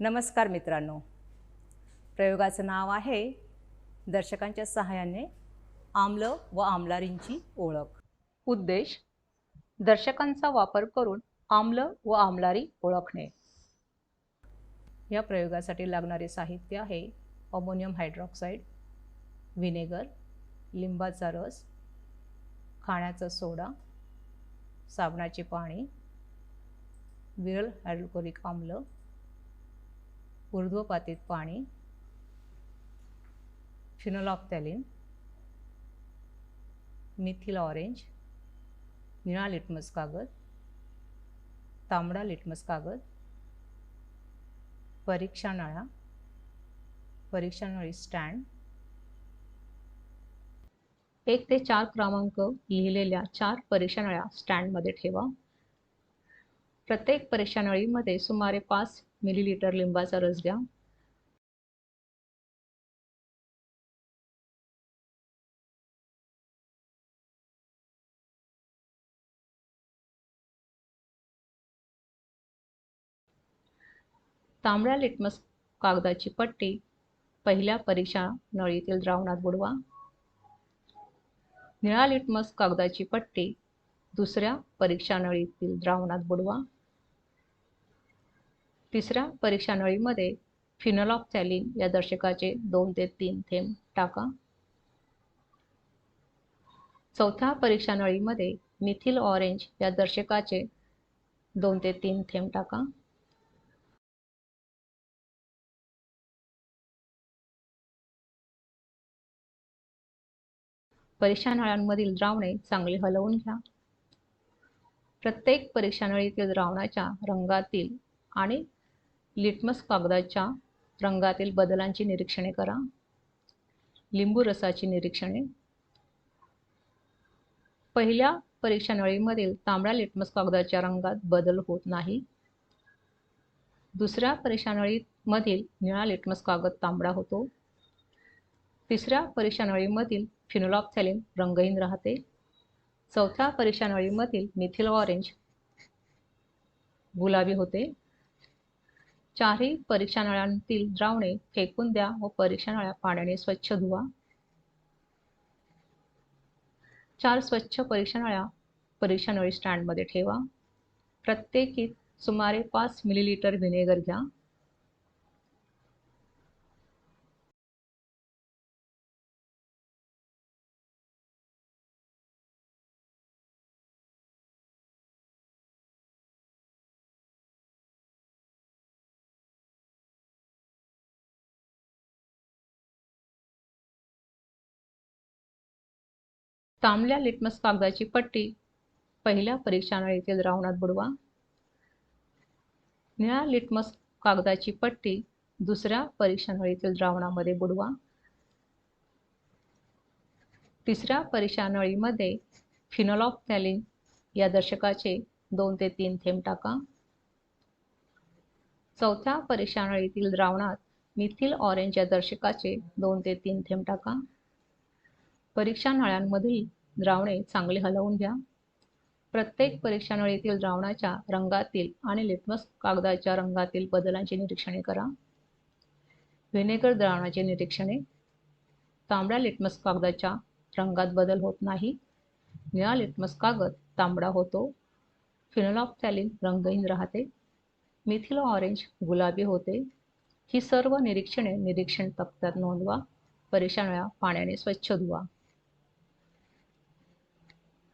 नमस्कार मित्रांनो. प्रयोगाचं नाव आहे दर्शकांच्या सहाय्याने आम्ल व आम्लारींची ओळख. उद्देश दर्शकांचा वापर करून आम्ल व आम्लारी ओळखणे. या प्रयोगासाठी लागणारे साहित्य आहे अमोनियम हायड्रॉक्साईड व्हिनेगर लिंबाचा रस खाण्याचा सोडा साबणाचे पाणी विरल हायड्रोक्लोरिक आम्ल ऊर्ध्वपातीत पाणी फिनोलॉक्टॅलिन मिथिल ऑरेंज निळा लिटमस कागद तांबडा लिटमस कागद परीक्षा नळा परीक्षा नळी स्टँड एक ते चार क्रमांक लिहिलेल्या चार परीक्षा नळ्या स्टँडमध्ये ठेवा. प्रत्येक परीक्षा नळीमध्ये सुमारे पाच मिलीलिटर लिंबाचा रस द्या तांबड्या लिटमस कागदाची पट्टी पहिल्या परीक्षा नळीतील द्रावणात बुडवा. निळा लिटमस कागदाची पट्टी दुसऱ्या परीक्षा नळीतील द्रावणात बुडवा. तिसऱ्या परीक्षा नळीमध्ये फिनॉलॉक्थॅलिन या दर्शकाचे दोन ते तीन थेंब टाका. चौथ्या परीक्षा नळीमध्ये मिथिल ऑरेंज या दर्शकाचे दोन ते तीन थेंब टाका. परीक्षा नळांमधील द्रावणे चांगले हलवून घ्या. प्रत्येक परीक्षा नळीतील द्रावणाच्या रंगातील आणि लिटमस कागदाच्या रंगातील बदलांची निरीक्षणे करा. लिंबू रसाची निरीक्षणे. पहिल्या परीक्षा नळीमधील तांबड्या लिटमस कागदाच्या रंगात बदल होत नाही. दुसऱ्या परीक्षा नळीमधील निळा लिटमस कागद तांबडा होतो. तिसऱ्या परीक्षा नळीमधील फिनोलॉक्थॅलिन रंगहीन राहते. चौथ्या परीक्षा नळीमधील मिथिल ऑरेंज गुलाबी होते. चारही परीक्षा नळ्यांतील द्रावणे फेकून द्या व परीक्षा नळ्या पाण्याने स्वच्छ धुवा. चार स्वच्छ परीक्षा नळ्या परीक्षा नळी स्टँडमध्ये ठेवा. प्रत्येकी सुमारे पाच मिलीलिटर व्हिनेगर घ्या. तांबल्या लिटमस कागदाची पट्टी पहिल्या परीक्षानळीतील द्रावणात बुडवा. निळ्या लिटमस कागदाची पट्टी दुसऱ्या परीक्षानळीतील द्रावणामध्ये बुडवा. तिसऱ्या परीक्षानळीमध्ये नळीमध्ये फिनॉलॉफ्थॅलिन या दर्शकाचे दोन ते तीन थेंब टाका. चौथ्या परीक्षानळीतील द्रावणात मिथिल ऑरेंज या दर्शकाचे दोन ते तीन थेंब टाका. परीक्षा नळ्यांमधील द्रावणे चांगले हलवून घ्या. प्रत्येक परीक्षा नळीतील द्रावणाच्या रंगातील आणि लिटमस कागदाच्या रंगातील बदलांची निरीक्षणे करा. व्हिनेगर द्रावणाचे निरीक्षणे. तांबड्या लिटमस कागदाच्या रंगात बदल होत नाही. निळा लिटमस कागद तांबडा होतो. फिनॉलॉफ्थॅलिन रंगहीन राहते. मिथिलो ऑरेंज गुलाबी होते. ही सर्व निरीक्षणे निरीक्षण तक्त्यात नोंदवा. परीक्षा नळ्या पाण्याने स्वच्छ धुवा.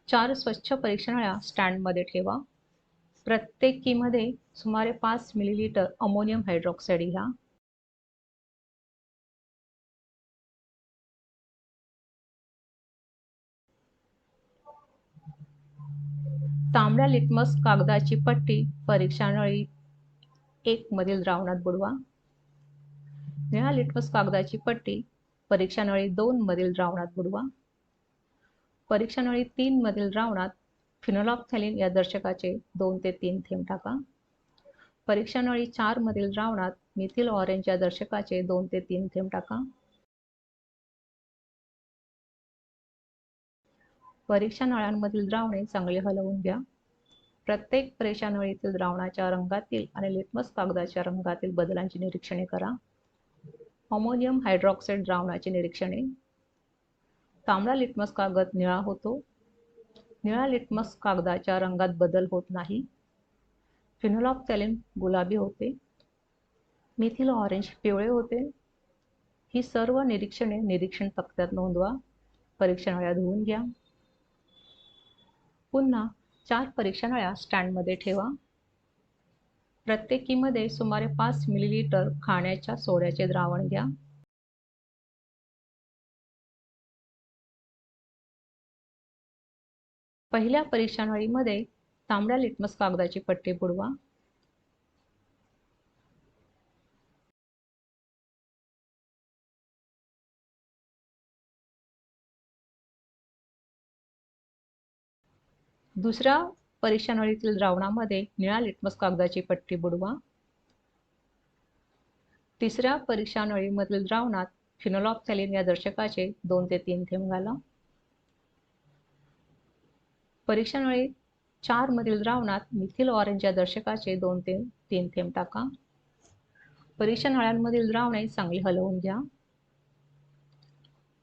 चार स्वच्छ परीक्षणाळ्या स्टँडमध्ये ठेवा. प्रत्येकीमध्ये सुमारे पाच मिलीलिटर अमोनियम हायड्रॉक्साईड घ्या. तांबड्या लिटमस कागदाची पट्टी परीक्षानळी एक मधील द्रावणात बुडवा. निळ्या लिटमस कागदाची पट्टी परीक्षानळी दोन मधील द्रावणात बुडवा. परीक्षानळी तीन मधील द्रावणात फिनॉलॉक्थॅलिन या दर्शकाचे दोन ते तीन थेंब टाका. परीक्षानळी चार मधील द्रावणात मिथिल ऑरेंज या दर्शकाचे दोन ते तीन थेंब टाका. परीक्षा नळ्यांमधील द्रावणे चांगले हलवून घ्या. प्रत्येक परीक्षानळीतील द्रावणाच्या रंगातील आणि लिटमस कागदाच्या रंगातील बदलांची निरीक्षणे करा. अमोनियम हायड्रॉक्साईड द्रावणाची निरीक्षणे तांबडा लिटमस कागद निळा होतो. निळा लिटमस कागदाच्या रंगात बदल होत नाही. फिनोलॉप्थॅलिन गुलाबी होते. मिथिल ऑरेंज पिवळे होते. ही सर्व निरीक्षणे निरीक्षण तक्त्यात नोंदवा. परीक्षानळ्या धुवून घ्या. पुन्हा चार परीक्षानळ्या स्टँडमध्ये ठेवा. प्रत्येकीमध्ये सुमारे पाच मिलीलिटर खाण्याच्या सोड्याचे द्रावण घ्या. पहिल्या परीक्षानळीमध्ये तांबड्या लिटमस कागदाची पट्टी बुडवा. दुसऱ्या परीक्षानळीतील द्रावणामध्ये निळा लिटमस कागदाची पट्टी बुडवा. तिसऱ्या परीक्षानळीमधील द्रावणात फिनोलॉप्थॅलिन या दर्शकाचे दोन ते तीन थेंब घाला. परीक्षानळी चार मधील द्रावणात मिथिल ऑरेंज या दर्शकाचे दोन ते तीन थेंब टाका. परीक्षा नळ्यांमधील द्रावणे चांगली हलवून घ्या.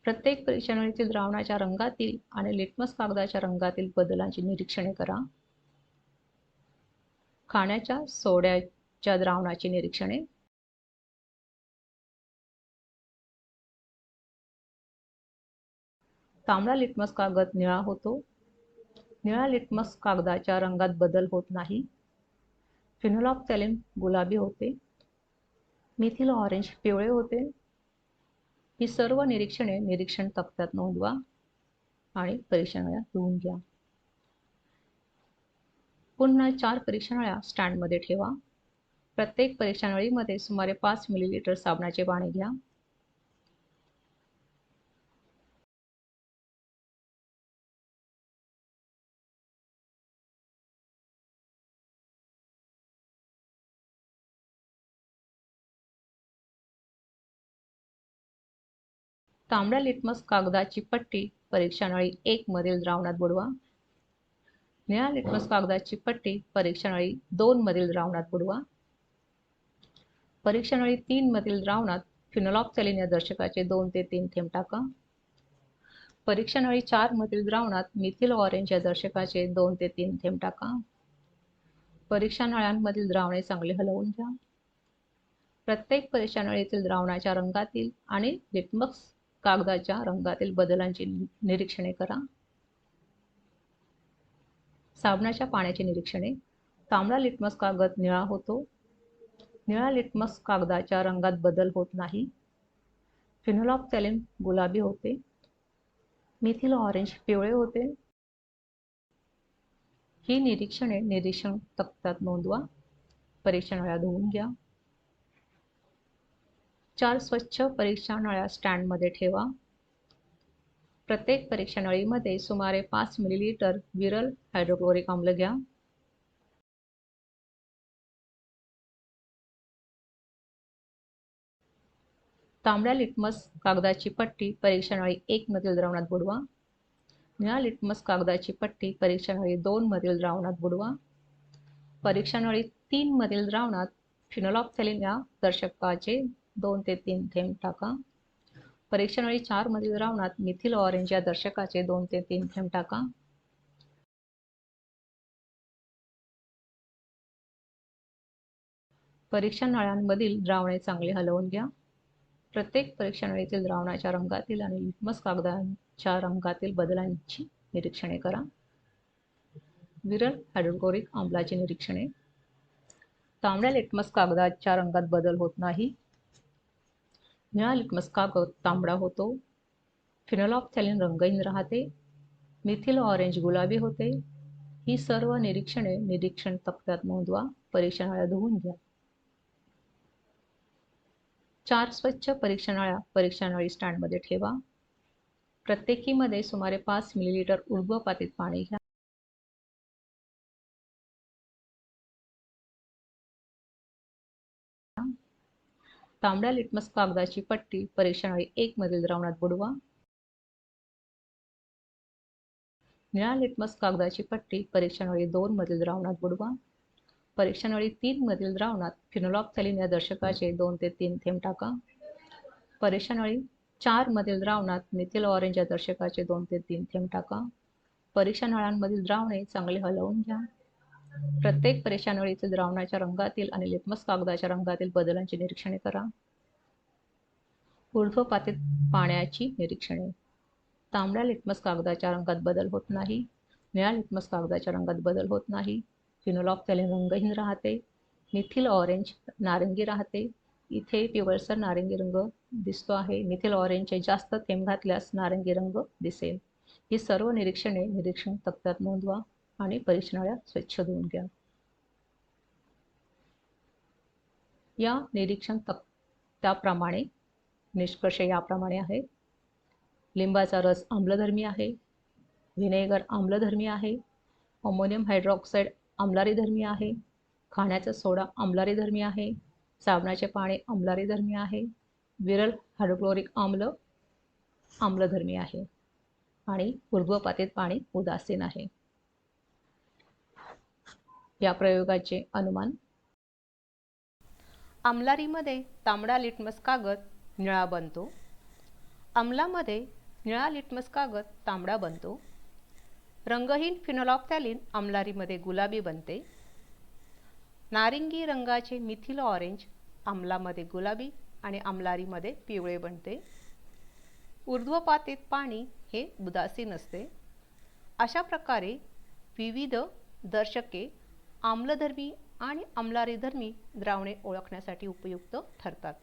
प्रत्येक परीक्षानळीतील द्रावणाच्या रंगातील आणि लिटमस कागदाच्या रंगातील बदलांची निरीक्षणे करा. खाण्याच्या सोड्याच्या द्रावणाची निरीक्षणे. तांबडा लिटमस कागद निळा होतो. निळा लिटमस कागदाच्या रंगात बदल होत नाही. फिनोलॉप्थॅलिन गुलाबी होते. मिथिल ऑरेंज पिवळे होते. ही सर्व निरीक्षणे निरीक्षण तक्त्यात नोंदवा आणि परीक्षणाळ्या लिहून घ्या. पुन्हा चार परीक्षणाळ्या स्टँडमध्ये ठेवा. प्रत्येक परीक्षणाळीमध्ये सुमारे पाच मिलीलिटर साबणाचे पाणी घ्या. तांबड्या लिटमस कागदाची पट्टी परीक्षानळी एक मधील द्रावणात बुडवा. निळ्या लिटमस कागदाची पट्टी परीक्षानळी दोन मधील द्रावणात बुडवा. परीक्षानळी तीन मधील द्रावणात फिनोलॉक्सॅलिन या दर्शकाचे दोन ते तीन थेंब टाका. परीक्षानळी चार मधील द्रावणात मिथिल ऑरेंज या दर्शकाचे दोन ते तीन थेंब टाका. परीक्षा नळ्यांमधील द्रावणे चांगले हलवून घ्या. प्रत्येक परीक्षानळीतील द्रावणाच्या रंगातील आणि लिटमक्स कागदाच्या रंगातील बदलांची निरीक्षणे करा. साबणाच्या पाण्याची निरीक्षणे. तांबडा लिटमस कागद निळा होतो. निळा लिटमस कागदाच्या रंगात बदल होत नाही. फिनोलॉप्थॅलिन गुलाबी होते. मिथिल ऑरेंज पिवळे होते. ही निरीक्षणे निरीक्षण तक्त्यात नोंदवा. परीक्षण धुवून घ्या. चार स्वच्छ परीक्षा नळ्या स्टँडमध्ये ठेवा. प्रत्येक परीक्षा नळीमध्ये सुमारे पाच मिलीलिटर विरल हायड्रोक्लोरिक आम्ल घ्या. तांबड्या लिटमस कागदाची पट्टी परीक्षा नळी एक मधील द्रावणात बुडवा. निळा लिटमस कागदाची पट्टी परीक्षा नळी दोन मधील द्रावणात बुडवा. परीक्षा नळी तीन मधील द्रावणात फिनोलॉक्थेलिन या दर्शकाचे दोन ते तीन थेंब टाका. परीक्षणवेळी चार मधील द्रावणात मिथिल ऑरेंज या दर्शकाचे दोन ते तीन थेंब टाका. परीक्षण नळ्यांमधील द्रावणे चांगले हलवून घ्या. प्रत्येक परीक्षण नळीतील द्रावणाच्या रंगातील आणि लिटमस कागदांच्या रंगातील बदलांची निरीक्षणे करा. विरल हायड्रोक्लोरिक आम्लाची निरीक्षणे. तांबड्या लिटमस कागदाच्या रंगात बदल होत नाही. निळा लिटमस तांबडा होतो. फिनोलॉप्थॅलिन रंगहीन राहते. मिथिल ऑरेंज गुलाबी होते. ही सर्व निरीक्षणे निरीक्षण तक्त्यात नोंदवा परीक्षणाळ्या धुवून घ्या. चार स्वच्छ परीक्षणाळ्या परीक्षणाळी स्टँडमध्ये ठेवा. प्रत्येकीमध्ये सुमारे पाच मिलीलिटर उर्ध्वपातीत पाणी घ्या. तांबड्या लिटमस कागदाची पट्टी परीक्षणाळी एक मधील द्रावणात बुडवा. निळ्या लिटमस कागदाची पट्टी परीक्षणवेळी दोन मधील द्रावणात बुडवा. परीक्षणवेळी तीन मधील द्रावणात फिनोलॉक्सॅलिन या दर्शकाचे दोन ते तीन थेंब टाका. परीक्षणवेळी चार मधील द्रावणात मिथिल ऑरेंज या दर्शकाचे दोन ते तीन थेंब टाका. परीक्षा नळांमधील द्रावणे चांगले हलवून घ्या. प्रत्येक परीक्षणवेळीतील द्रावणाच्या रंगातील आणि लिटमस कागदाच्या रंगातील बदलांची निरीक्षणे करा. ऊर्ध्वपातीत पाण्याची निरीक्षणे. तांबड्या लिटमस कागदाच्या रंगात बदल होत नाही. निळ्या लिटमस कागदाच्या रंगात बदल होत नाही. फिनोलॉक्सॅलिन रंगहीन राहते. मिथिल ऑरेंज नारंगी राहते. इथे पिवळसर नारंगी रंग दिसतो आहे. मिथिल ऑरेंजचे जास्त थेंब घातल्यास नारंगी रंग दिसेल. ही सर्व निरीक्षणे निरीक्षण तक्त्यात नोंदवा. आणि परीक्षणाळ्या स्वच्छ धुवून घ्या. या निरीक्षण तक्त्याप्रमाणे निष्कर्ष याप्रमाणे आहे. लिंबाचा रस आम्लधर्मी आहे. व्हिनेगर आम्लधर्मी आहे. अमोनियम हायड्रॉक्साईड आम्लारीधर्मी आहे. खाण्याचा सोडा आम्लारीधर्मी आहे. साबणाचे पाणी आम्लारीधर्मी आहे. विरल हायड्रोक्लोरिक आम्ल आम्लधर्मी आहे. आणि पूर्वपातीत पाणी उदासीन आहे. या प्रयोगाचे अनुमान. आमलारीमध्ये तांबडा लिटमस कागद निळा बनतो. आम्लामध्ये निळा लिटमस कागद तांबडा बनतो. रंगहीन फिनोलॉक्थॅलिन आमलारीमध्ये गुलाबी बनते. नारिंगी रंगाचे मिथिल ऑरेंज आम्लामध्ये गुलाबी आणि आमलारीमध्ये पिवळे बनते. ऊर्ध्वपातीत पाणी हे उदासीन असते. अशा प्रकारे विविध दर्शके आम्लधर्मी आणि आम्लारीधर्मी द्रावणे ओळखण्यासाठी उपयुक्त ठरतात.